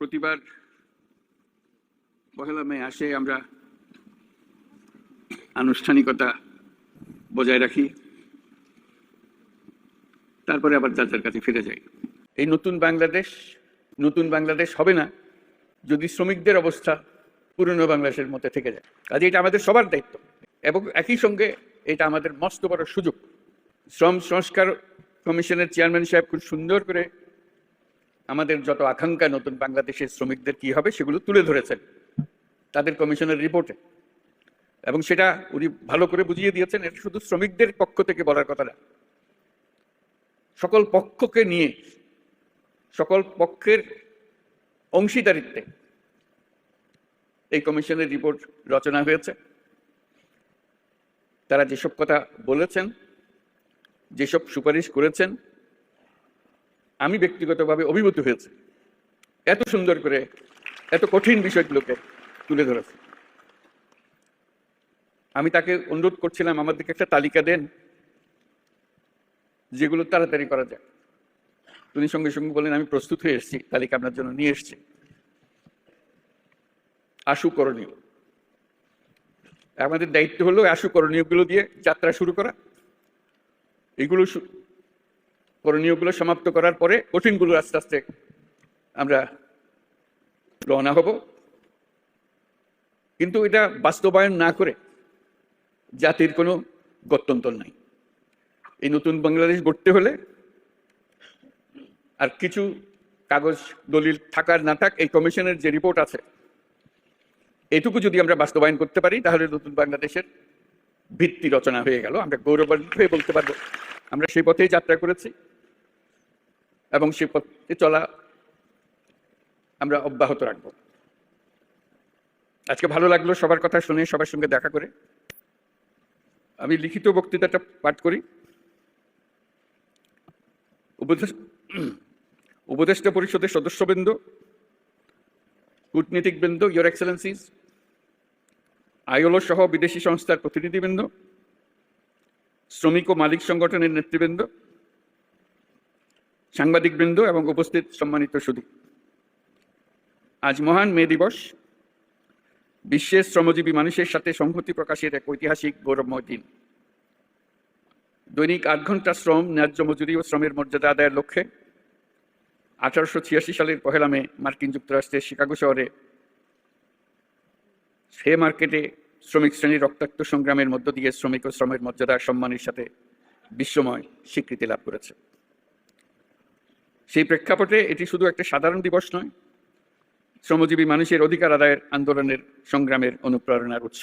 প্রতিবার পহেলা মে আসে আমরা আনুষ্ঠানিকতা বজায় রাখি। তারপরে আবার যার কাছে ফিরে যাই। এই নতুন বাংলাদেশ নতুন বাংলাদেশ হবে না যদি শ্রমিকদের অবস্থা পুরনো বাংলাদেশের মধ্যে থেকে যায়। কাজে এটা আমাদের সবার দায়িত্ব এবং একই সঙ্গে এটা আমাদের মস্ত বড় সুযোগ। শ্রম সংস্কার কমিশনের চেয়ারম্যান সাহেব খুব সুন্দর করে আমাদের যত আকাঙ্ক্ষা নতুন বাংলাদেশের শ্রমিকদের কি হবে সেগুলো তুলে ধরেছেন তাদের কমিশনের রিপোর্টে। এবং সেটা উনি ভালো করে বুঝিয়ে দিয়েছেন, এটা শুধু শ্রমিকদের পক্ষ থেকে বলার কথা না। সকল পক্ষকে নিয়ে, সকল পক্ষের অংশীদারিত্বে এই কমিশনের রিপোর্ট রচনা হয়েছে। তারা যেসব কথা বলেছেন, যেসব সুপারিশ করেছেন আমি ব্যক্তিগতভাবে অভিভূত হয়েছে। এত সুন্দর করে, এত কঠিন বিষয়গুলোকে তুলে ধরেছে। আমি তাকে অনুরোধ করছিলাম আমাদেরকে একটা তালিকা দেন, যেগুলো তাড়াতাড়ি করা যায়। তিনি সঙ্গে সঙ্গে বলেন আমি প্রস্তুত হয়ে এসেছি, তালিকা আপনার জন্য নিয়ে এসেছি। আশু করণীয়। আমাদের দায়িত্ব হলো আশু করণীয়গুলো দিয়ে যাত্রা শুরু করা। এগুলো করণীয়গুলো সমাপ্ত করার পরে কঠিনগুলো আস্তে আস্তে আমরা রওনা হব। কিন্তু এটা বাস্তবায়ন না করে জাতির কোনো গত্যন্তর নাই। এই নতুন বাংলাদেশ গড়তে হলে আর কিছু কাগজ দলিল থাকার না থাক, এই কমিশনের যে রিপোর্ট আছে, এটুকু যদি আমরা বাস্তবায়ন করতে পারি, তাহলে নতুন বাংলাদেশের ভিত্তি রচনা হয়ে গেল। আমরা গৌরবান্বিত হয়ে বলতে পারব। আমরা সেই পথেই যাত্রা করেছি। এবং সেই পথে চলা আমরা অব্যাহত রাখব। আজকে ভালো লাগল সবার কথা শুনে, সবার সঙ্গে দেখা করে। আমি লিখিত বক্তৃতাটা পাঠ করি। উপদেষ্টা পরিষদের সদস্যবৃন্দ, কূটনীতিকবৃন্দ ইয়োর এক্সেলেন্সিস আইওলো সহ বিদেশি সংস্থার প্রতিনিধিবৃন্দ, শ্রমিক ও মালিক সংগঠনের নেতৃবৃন্দ সাংবাদিকবৃন্দ এবং উপস্থিত সম্মানিত সুদী আজ মহান মে দিবস। বিশ্বের শ্রমজীবী মানুষের সাথে সংহতি প্রকাশের এক ঐতিহাসিক গৌরবময় দিন। দৈনিক আট ঘণ্টা শ্রম, ন্যায্য মজুরি ও শ্রমের মর্যাদা আদায়ের লক্ষ্যে আঠারোশো ছিয়াশি সালের পহেলা মে মার্কিন যুক্তরাষ্ট্রের শিকাগো শহরে সে মার্কেটে শ্রমিক শ্রেণির রক্তাক্ত সংগ্রামের মধ্য দিয়ে শ্রমিক ও শ্রমের মর্যাদা সম্মানের সাথে বিশ্বময় স্বীকৃতি লাভ করেছে। সেই প্রেক্ষাপটে এটি শুধু একটা সাধারণ দিবস নয়, শ্রমজীবী মানুষের অধিকার আদায়ের আন্দোলনের সংগ্রামের অনুপ্রেরণার উৎস।